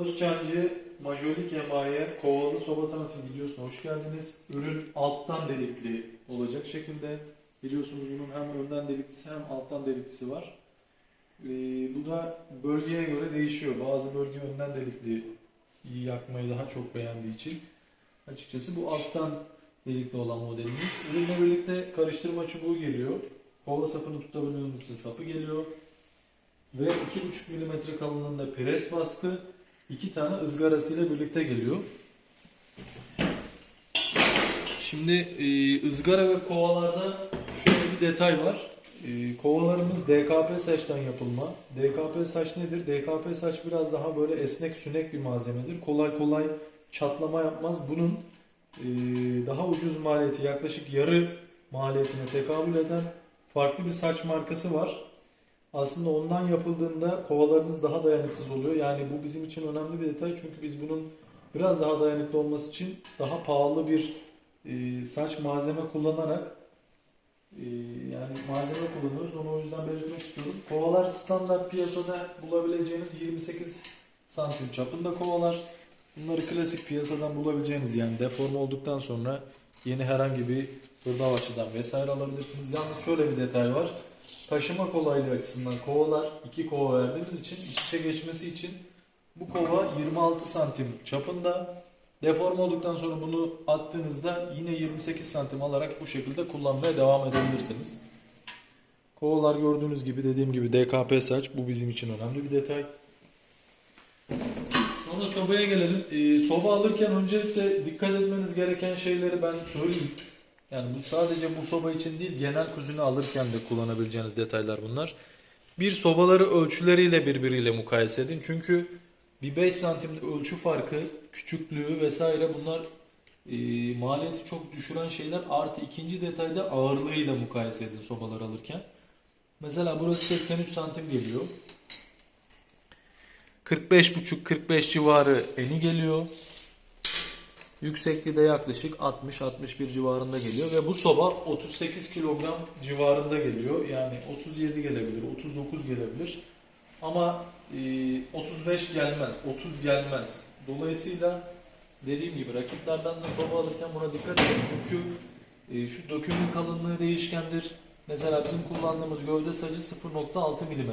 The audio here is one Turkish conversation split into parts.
Özçancı majolik emaye kovalı soba tanıtım videosuna hoş geldiniz. Ürün alttan delikli olacak şekilde. Biliyorsunuz bunun hem önden deliklisi hem alttan deliklisi var. Ee, bu da bölgeye göre değişiyor. Bazı bölge önden delikli yakmayı daha çok beğendiği için. Açıkçası bu alttan delikli olan modelimiz. Ürünle birlikte karıştırma çubuğu geliyor. Kova sapını tutabilmemiz için sapı geliyor. Ve 2,5 mm kalınlığında pres baskı iki tane ızgarasıyla birlikte geliyor. Şimdi e, ızgara ve kovalarda şöyle bir detay var. E, kovalarımız DKP saçtan yapılma. DKP saç nedir? DKP saç biraz daha böyle esnek sünek bir malzemedir. Kolay kolay çatlama yapmaz. Bunun e, daha ucuz maliyeti yaklaşık yarı maliyetine tekabül eden farklı bir saç markası var. Aslında ondan yapıldığında kovalarınız daha dayanıksız oluyor. Yani bu bizim için önemli bir detay çünkü biz bunun biraz daha dayanıklı olması için daha pahalı bir e, saç malzeme kullanarak e, yani malzeme kullanıyoruz. Onu o yüzden belirtmek istiyorum. Kovalar standart piyasada bulabileceğiniz 28 santim çapında kovalar. Bunları klasik piyasadan bulabileceğiniz yani deforme olduktan sonra yeni herhangi bir hırdavatçıdan vesaire alabilirsiniz. Yalnız şöyle bir detay var. Taşıma kolaylığı açısından kovalar iki kova verdiğimiz için iç içe geçmesi için bu kova 26 santim çapında. Deforme olduktan sonra bunu attığınızda yine 28 santim alarak bu şekilde kullanmaya devam edebilirsiniz. Kovalar gördüğünüz gibi dediğim gibi DKP saç bu bizim için önemli bir detay. Sonra sobaya gelelim. Ee, soba alırken öncelikle dikkat etmeniz gereken şeyleri ben söyleyeyim. Yani bu sadece bu soba için değil genel kuzine alırken de kullanabileceğiniz detaylar bunlar. Bir sobaları ölçüleriyle birbiriyle mukayese edin. Çünkü bir 5 santimlik ölçü farkı, küçüklüğü vesaire bunlar e, maliyeti çok düşüren şeyler. Artı ikinci detayda ağırlığıyla mukayese edin sobaları alırken. Mesela burası 83 santim geliyor. 45,5-45 civarı eni geliyor. Yüksekliği de yaklaşık 60-61 civarında geliyor ve bu soba 38 kilogram civarında geliyor. Yani 37 gelebilir, 39 gelebilir. Ama e, 35 gelmez, 30 gelmez. Dolayısıyla dediğim gibi rakiplerden de soba alırken buna dikkat edin. Çünkü e, şu dökümün kalınlığı değişkendir. Mesela bizim kullandığımız gövde sacı 0.6 mm.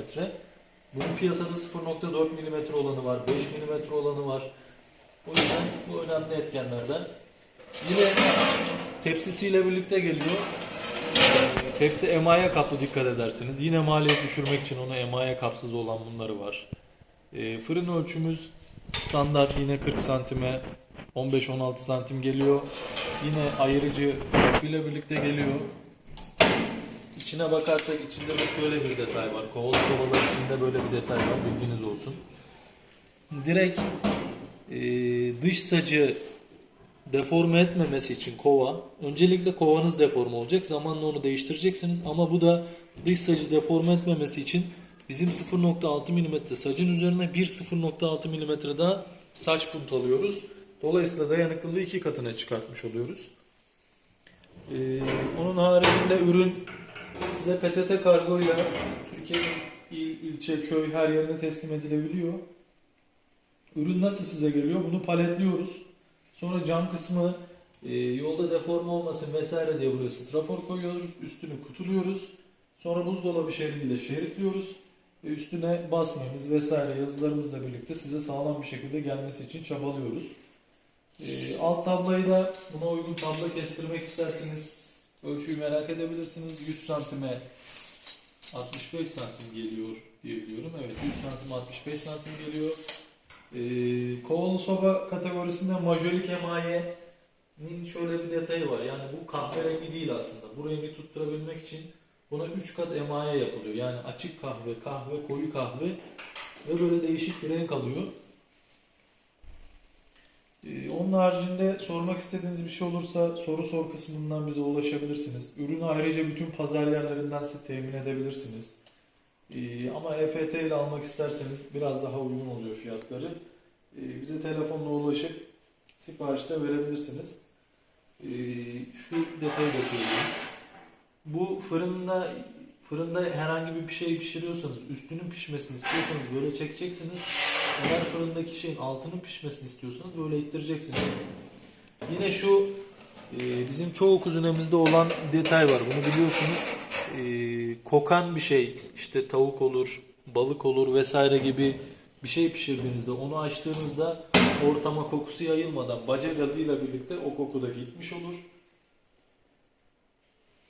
Bunun piyasada 0.4 mm olanı var, 5 mm olanı var. O yüzden bu önemli etkenlerden. Yine tepsisiyle birlikte geliyor. Tepsi emaye kaplı dikkat edersiniz. Yine maliyet düşürmek için ona emaye kapsız olan bunları var. E, fırın ölçümüz standart yine 40 santime 15-16 santim geliyor. Yine ayırıcı ile birlikte geliyor. İçine bakarsak içinde de şöyle bir detay var. Kovalı sobalar içinde böyle bir detay var. Bilginiz olsun. Direkt e, dış sacı deforme etmemesi için kova öncelikle kovanız deforme olacak zamanla onu değiştireceksiniz ama bu da dış sacı deforme etmemesi için bizim 0.6 mm sacın üzerine bir 0.6 mm daha saç punt alıyoruz. Dolayısıyla dayanıklılığı iki katına çıkartmış oluyoruz. Ee, onun haricinde ürün size PTT kargoyla Türkiye'nin il, ilçe, köy her yerine teslim edilebiliyor. Ürün nasıl size geliyor? Bunu paletliyoruz. Sonra cam kısmı e, yolda deforme olmasın vesaire diye buraya strafor koyuyoruz. Üstünü kutuluyoruz. Sonra buzdolabı şeridiyle şeritliyoruz. Ve üstüne basmamız vesaire yazılarımızla birlikte size sağlam bir şekilde gelmesi için çabalıyoruz. E, alt tablayı da buna uygun tabla kestirmek isterseniz ölçüyü merak edebilirsiniz. 100 santime 65 santim geliyor diye biliyorum. Evet 100 santim 65 santim geliyor. Ee, kovalı soba kategorisinde majorik emayenin şöyle bir detayı var. Yani bu kahverengi değil aslında. Bu rengi tutturabilmek için buna 3 kat emaye yapılıyor. Yani açık kahve, kahve, koyu kahve ve böyle değişik bir renk alıyor. Ee, onun haricinde sormak istediğiniz bir şey olursa soru sor kısmından bize ulaşabilirsiniz. Ürünü ayrıca bütün pazar yerlerinden temin edebilirsiniz. Ee, ama EFT ile almak isterseniz biraz daha uygun oluyor fiyatları. Ee, bize telefonla ulaşıp siparişte verebilirsiniz. Ee, şu detayı da söyleyeyim. Bu fırında Fırında herhangi bir şey pişiriyorsanız üstünün pişmesini istiyorsanız böyle çekeceksiniz. Eğer fırındaki şeyin altının pişmesini istiyorsanız böyle ittireceksiniz. Yine şu e, bizim çoğu kuzinemizde olan detay var. Bunu biliyorsunuz. E, kokan bir şey işte tavuk olur, balık olur vesaire gibi bir şey pişirdiğinizde onu açtığınızda ortama kokusu yayılmadan baca gazıyla birlikte o koku da gitmiş olur.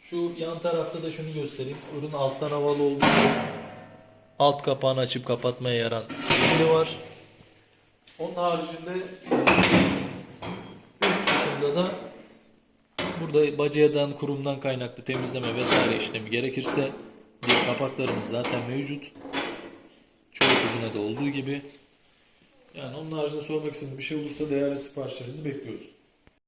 Şu yan tarafta da şunu göstereyim. Ürün alttan havalı olduğu için alt kapağını açıp kapatmaya yaran biri var. Onun haricinde üst kısımda da burada bacadan, kurumdan kaynaklı temizleme vesaire işlemi gerekirse diye kapaklarımız zaten mevcut. Çoğu kuzinede olduğu gibi. Yani onun haricinde sormak istediğiniz bir şey olursa değerli siparişlerinizi bekliyoruz.